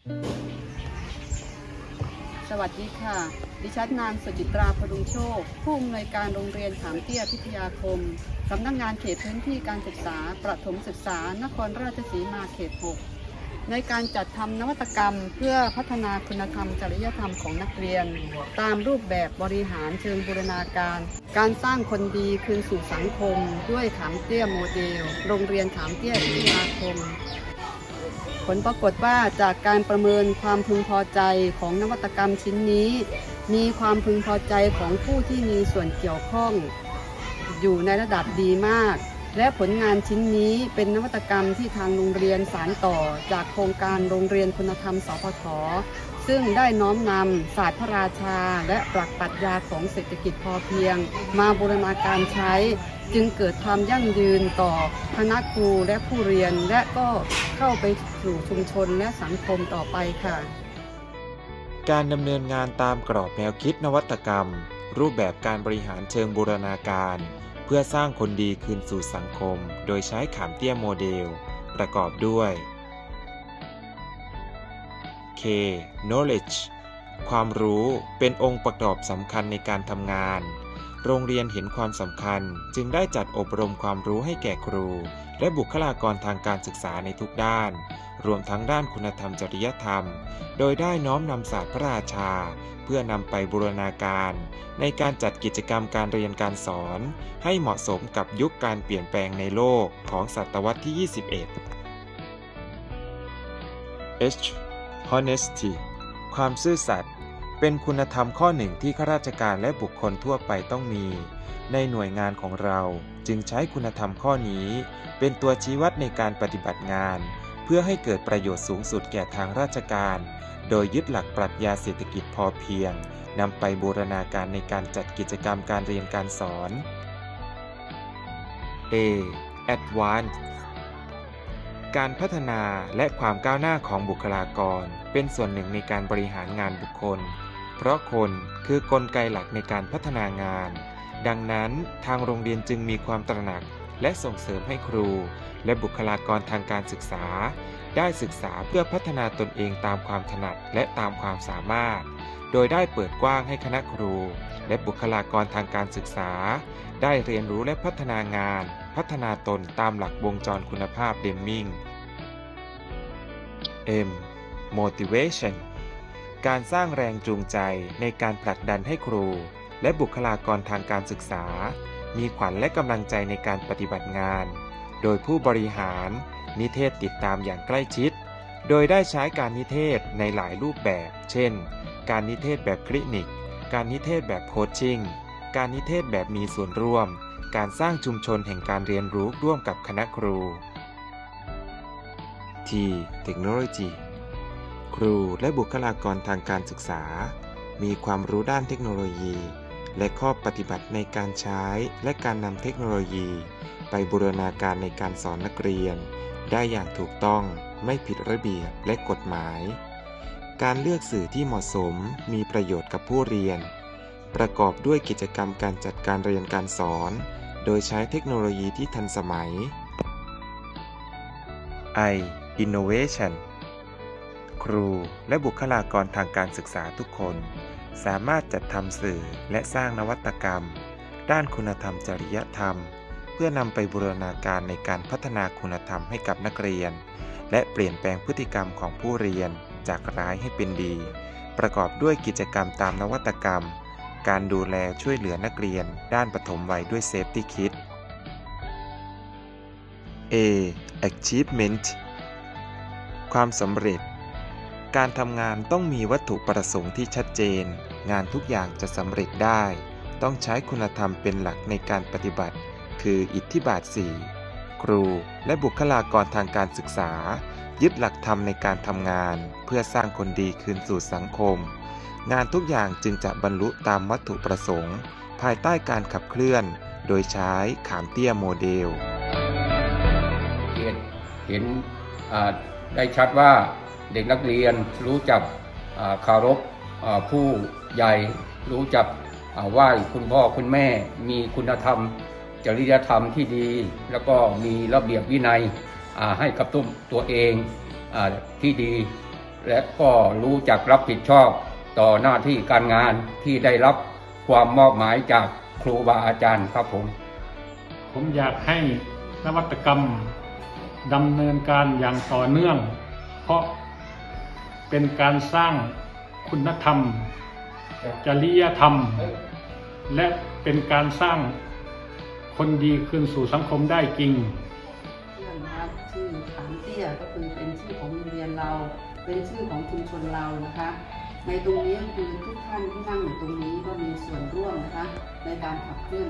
สวัสดีค่ะ ดิฉันนางสจิตราพดุงโชค ผู้อำนวยการโรงเรียนขามเตี้ยพิทยาคม สำนักงงานเขตพื้นที่การศึกษา ประถมศึกษา นครราชสีมาเขต 6 ในการจัดทำนวัตกรรม เพื่อพัฒนาคุณธรรมจริยธรรมของนักเรียน ตามรูปแบบบริหารเชิงบูรณาการ การสร้างคนดีคืนสู่สังคม ด้วยขามเตี้ยโมเดล โรงเรียนขามเตี้ยพิทยาคม ลปรากฏว่าจากการประเมินความพึงพอใจของนวัตกรรมชิ้นนี้ มีความพึงพอใจของผู้ที่มีส่วนเกี่ยวข้อง อยู่ในระดับดีมาก และผลงานชิ้นนี้เป็นนวัตกรรมที่ทางโรงเรียนสารต่อ จากโครงการโรงเรียนคุณธรรมสพทซึ่งได้น้อมนำศาสตร์พระราชา และปรักปรัชญาของเศรษฐกิจพอเพียง มาบูรณาการใช้ จึงเกิดความยั่งยืนต่อคณะครูและผู้เรียน และก็เข้าไปสู่ชุมชนและสังคมต่อไปค่ะ การดำเนินงานตามกรอบแนวคิดนวัตกรรม รูปแบบการบริหารเชิงบูรณาการ เพื่อสร้างคนดีคืนสู่สังคม โดยใช้ขามเตี้ยโมเดล ประกอบด้วย K knowledge ความรู้เป็นองค์ประกอบสำคัญในการทำงาน โรงเรียนเห็นความสำคัญ จึงได้จัดอบรมความรู้ให้แก่ครู และบุคลากรทางการศึกษาในทุกด้าน รวมทั้งด้านคุณธรรมจริยธรรม โดยได้น้อมนำศาสตร์พระราชา เพื่อนำไปบูรณาการ ในการจัดกิจกรรมการเรียนการสอน ให้เหมาะสมกับยุคการเปลี่ยนแปลงในโลกของศตวรรษที่ 21 H honesty ความซื่อสัตย์ เป็นคุณธรรมข้อหนึ่งที่ข้าราชการและบุคคลทั่วไปต้องมี ในหน่วยงานของเราจึงใช้คุณธรรมข้อนี้ เป็นตัวชี้วัดในการปฏิบัติงาน เพื่อให้เกิดประโยชน์สูงสุดแก่ทางราชการ โดยยึดหลักปรัชญาเศรษฐกิจพอเพียงนำไปบูรณาการในการจัดกิจกรรมการเรียนการสอน A Advanced การพัฒนาและความก้าวหน้าของบุคลากร เป็นส่วนหนึ่งในการบริหารงานบุคคล เพราะคนคือกลไกหลักในการพัฒนางาน ดังนั้นทางโรงเรียนจึงมีความตระหนักและส่งเสริมให้ครู และบุคลากรทางการศึกษา ได้ศึกษาเพื่อพัฒนาตนเองตามความถนัดและตามความสามารถ โดยได้เปิดกว้างให้คณะครู และบุคลากรทางการศึกษา ได้เรียนรู้และพัฒนางาน พัฒนาตนตามหลักวงจรคุณภาพเดมมิง M motivation การสร้างแรงจูงใจในการผลักดันให้ครู และบุคลากรทางการศึกษา มีขวัญและกำลังใจในการปฏิบัติงาน โดยผู้บริหาร นิเทศติดตามอย่างใกล้ชิด โดยได้ใช้การนิเทศในหลายรูปแบบ เช่น การนิเทศแบบคลินิก การนิเทศแบบโคชชิ่ง การนิเทศแบบมีส่วนร่วม การสร้างชุมชนแห่งการเรียนรู้ร่วมกับคณะครู T Technology ครูและบุคลากรทางการศึกษา มีความรู้ด้านเทคโนโลยี และข้อปฏิบัติในการใช้และการนำเทคโนโลยี ไปบูรณาการในการสอนนักเรียน ได้อย่างถูกต้องไม่ผิดระเบียบและกฎหมาย การเลือกสื่อที่เหมาะสมมีประโยชน์กับผู้เรียน ประกอบด้วยกิจกรรมการจัดการเรียนการสอน โดยใช้เทคโนโลยีที่ทันสมัย I Innovation ครูและบุคลากรทางการศึกษาทุกคน สามารถจัดทำสื่อและสร้างนวัตกรรม ด้านคุณธรรมจริยธรรม เพื่อนำไปบูรณาการในการพัฒนาคุณธรรมให้กับนักเรียน และเปลี่ยนแปลงพฤติกรรมของผู้เรียนจากร้ายให้เป็นดี ประกอบด้วยกิจกรรมตามนวัตกรรม การดูแลช่วยเหลือนักเรียน ด้านปฐมวัยด้วยเซฟตี้คิด A achievement ความสำเร็จ การทำงานต้องมีวัตถุประสงค์ที่ชัดเจน งานทุกอย่างจะสำเร็จได้ ต้องใช้คุณธรรมเป็นหลักในการปฏิบัติ คืออิทธิบาท 4 ครูและบุคลากรทางการศึกษา ยึดหลักธรรมในการทำงาน เพื่อสร้างคนดีคืนสู่สังคม งานทุกอย่างจึงจะบรรลุตามวัตถุประสงค์ ภายใต้การขับเคลื่อน โดยใช้ขามเตี้ยโมเดล เห็นเห็นได้ชัดว่า เด็กนักเรียนรู้จักคารพผู้ใหญ่ รู้จักอ่าไหว้คุณพ่อคุณแม่ มีคุณธรรม จริยธรรมที่ดี แล้วก็มีระเบียบวินัยให้กับตัวตัวเองอที่ดี และก็รู้จักรับผิดชอบต่อหน้าที่การงานที่ได้รับความมอบหมายจากครูบาอาจารย์ครับผม ผมอยากให้นวัตกรรมดำเนินการอย่างต่อเนื่อง เพราะ เป็นการสร้างคุณธรรม จริยธรรม และเป็นการสร้างคนดีคืนสู่สังคมได้จริงเพื่อนนะคะชื่อขามเตี้ยก็คือเป็นชื่อของโรงเรียนเรา เป็นชื่อของชุมชนเรานะคะ ในตรงนี้คือทุกท่านที่นั่งอยู่ตรงนี้ก็มีส่วนร่วมนะคะ ในการขับเคลื่อน